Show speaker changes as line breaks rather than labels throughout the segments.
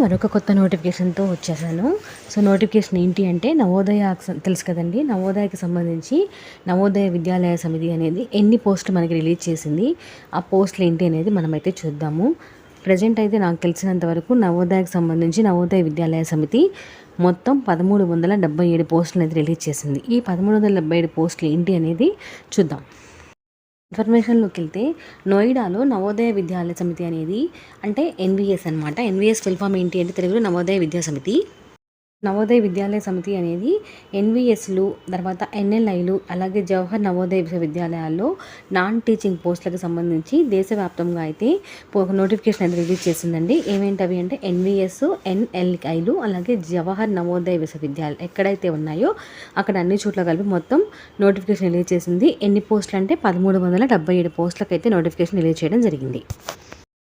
మరొక కొత్త నోటిఫికేషన్తో వచ్చేసాను. సో నోటిఫికేషన్ ఏంటి అంటే నవోదయ తెలుసు కదండి. నవోదయకి సంబంధించి నవోదయ విద్యాలయ సమితి అనేది ఎన్ని పోస్టులు మనకి రిలీజ్ చేసింది ఆ పోస్టులు ఏంటి అనేది మనమైతే చూద్దాము. ప్రజెంట్ అయితే నాకు తెలిసినంత వరకు నవోదయకి సంబంధించి నవోదయ విద్యాలయ సమితి మొత్తం పదమూడు వందల డెబ్బై ఏడు పోస్టులు అయితే రిలీజ్ చేసింది. ఈ పదమూడు వందల డెబ్బై ఏడు పోస్టులు ఏంటి అనేది చూద్దాం. ఇన్ఫర్మేషన్లోకి వెళ్తే నోయిడాలో నవోదయ విద్యాలయ సమితి అనేది అంటే ఎన్విఎస్ అనమాట ఎన్విఎస్ ఫుల్ ఫామ్ ఏంటి అంటే తెలుగులో నవోదయ విద్యా సమితి. నవోదయ విద్యాలయ సమితి అనేది ఎన్విఎస్లు తర్వాత ఎన్ఎల్ఐలు అలాగే జవహర్ నవోదయ విశ్వవిద్యాలయాల్లో నాన్ టీచింగ్ పోస్టులకు సంబంధించి దేశవ్యాప్తంగా అయితే ఒక నోటిఫికేషన్ అయితే రిలీజ్ చేసిందండి. ఏమేంటవి అంటే ఎన్విఎస్ ఎన్ఎల్ఐలు అలాగే జవహర్ నవోదయ విశ్వవిద్యాలయం ఎక్కడైతే ఉన్నాయో అక్కడ అన్ని చోట్ల కలిపి మొత్తం నోటిఫికేషన్ రిలీజ్ చేసింది. ఎన్ని పోస్టులు అంటే పదమూడు వందల డెబ్బై ఏడు పోస్టులకు అయితే నోటిఫికేషన్ రిలీజ్ చేయడం జరిగింది.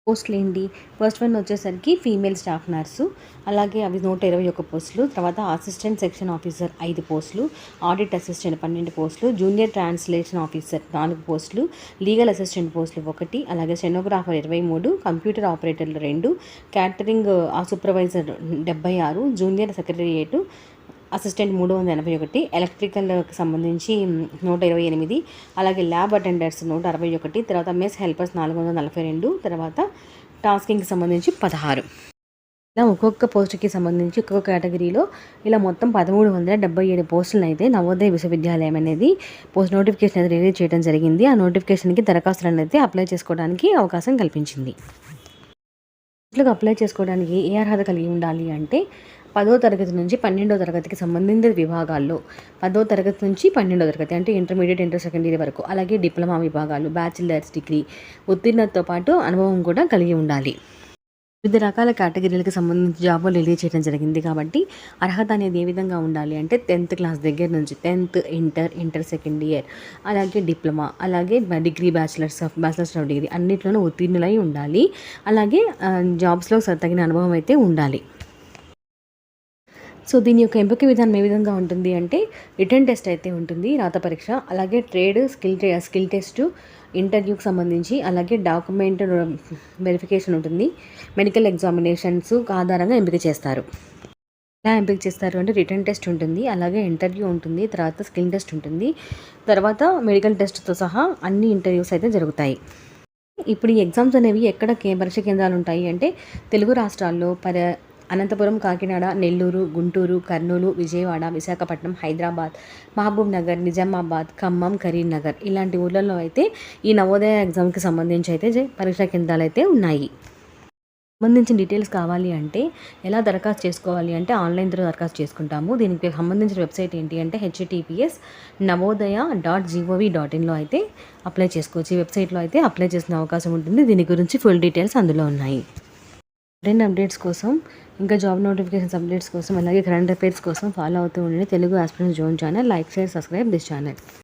పోస్టులు ఏంటి? ఫస్ట్ వన్ వచ్చేసరికి ఫీమేల్ స్టాఫ్ నర్సు అలాగే అవి నూట ఇరవై ఒక్క పోస్టులు తర్వాత అసిస్టెంట్ సెక్షన్ ఆఫీసర్ ఐదు పోస్టులు ఆడిట్ అసిస్టెంట్ పన్నెండు పోస్టులు జూనియర్ ట్రాన్స్లేషన్ ఆఫీసర్ నాలుగు పోస్టులు లీగల్ అసిస్టెంట్ పోస్టులు ఒకటి అలాగే స్టెనోగ్రాఫర్ ఇరవై మూడు కంప్యూటర్ ఆపరేటర్లు రెండు క్యాటరింగ్ సూపర్వైజర్ డెబ్బై ఆరు జూనియర్ సెక్రటరియేటు అసిస్టెంట్ మూడు వందల ఎనభై ఒకటి ఎలక్ట్రికల్కి సంబంధించి నూట ఇరవై ఎనిమిది అలాగే ల్యాబ్ అటెండర్స్ నూట అరవై ఒకటి తర్వాత మెస్ హెల్పర్స్ నాలుగు వందల నలభై రెండు తర్వాత టాస్కింగ్కి సంబంధించి పదహారు. ఇలా ఒక్కొక్క పోస్టుకి సంబంధించి ఒక్కొక్క కేటగిరీలో ఇలా మొత్తం పదమూడు వందల డెబ్బై ఏడు పోస్టులను అయితే నవోదయ విశ్వవిద్యాలయం అనేది పోస్ట్ నోటిఫికేషన్ అయితే రిలీజ్ చేయడం జరిగింది. ఆ నోటిఫికేషన్కి దరఖాస్తులను అయితే అప్లై చేసుకోవడానికి అవకాశం కల్పించింది. పోస్టులకు అప్లై చేసుకోవడానికి ఏ అర్హత కలిగి ఉండాలి అంటే పదో తరగతి నుంచి పన్నెండో తరగతికి సంబంధించిన విభాగాల్లో పదో తరగతి నుంచి పన్నెండో తరగతి అంటే ఇంటర్మీడియట్ ఇంటర్ సెకండరీ వరకు అలాగే డిప్లొమా విభాగాలు బ్యాచిలర్స్ డిగ్రీ ఉత్తీర్ణతతో పాటు అనుభవం కూడా కలిగి ఉండాలి. వివిధ రకాల కేటగిరీలకు సంబంధించి జాబులు రిలీజ్ చేయడం జరిగింది కాబట్టి అర్హత అనేది ఏ విధంగా ఉండాలి అంటే టెన్త్ క్లాస్ దగ్గర నుంచి tenth inter inter second year అలాగే డిప్లొమా అలాగే degree bachelors of bachelors of degree అన్నిట్లోనూ ఉత్తీర్ణులై ఉండాలి. అలాగే జాబ్స్లో తగిన అనుభవం అయితే ఉండాలి. సో దీని యొక్క ఎంపిక విధానం ఏ విధంగా ఉంటుంది అంటే రిటర్న్ టెస్ట్ అయితే ఉంటుంది రాత పరీక్ష అలాగే ట్రేడ్ స్కిల్ స్కిల్ టెస్ట్ ఇంటర్వ్యూకి సంబంధించి అలాగే డాక్యుమెంట్ వెరిఫికేషన్ ఉంటుంది. మెడికల్ ఎగ్జామినేషన్స్ ఆధారంగా ఎంపిక చేస్తారు. ఎలా ఎంపిక చేస్తారు అంటే రిటర్న్ టెస్ట్ ఉంటుంది అలాగే ఇంటర్వ్యూ ఉంటుంది తర్వాత స్కిల్ టెస్ట్ ఉంటుంది తర్వాత మెడికల్ టెస్ట్తో సహా అన్ని ఇంటర్వ్యూస్ అయితే జరుగుతాయి. ఇప్పుడు ఈ ఎగ్జామ్స్ అనేవి ఎక్కడ కే- పరీక్ష కేంద్రాలు ఉంటాయి అంటే తెలుగు రాష్ట్రాల్లో పర అనంతపురం కాకినాడ నెల్లూరు గుంటూరు కర్నూలు విజయవాడ విశాఖపట్నం హైదరాబాద్ మహబూబ్ నగర్ నిజామాబాద్ ఖమ్మం కరీంనగర్ ఇలాంటి ఊళ్ళల్లో అయితే ఈ నవోదయ ఎగ్జామ్కి సంబంధించి అయితే జ- పరీక్షా కేంద్రాలు అయితే ఉన్నాయి. సంబంధించిన డీటెయిల్స్ కావాలి అంటే ఎలా దరఖాస్తు చేసుకోవాలి అంటే ఆన్లైన్ ద్వారా దరఖాస్తు చేసుకుంటాము. దీనికి సంబంధించిన వెబ్సైట్ ఏంటి అంటే H T P S Navodaya dot G O V dot ఇన్లో అయితే అప్లై చేసుకోవచ్చు. ఈ వెబ్సైట్లో అయితే అప్లై చేసిన అవకాశం ఉంటుంది. దీని గురించి ఫుల్ డీటెయిల్స్ అందులో ఉన్నాయి. మరిన్ని అప్డేట్స్ కోసం ఇంకా జాబ్ నోటిఫికేషన్స్ అప్డేట్స్ కోసం అలాగే కరెంట్ అఫైర్స్ కోసం ఫాలో అవుతూ ఉండండి. Telugu aspirants zone channel like share subscribe this channel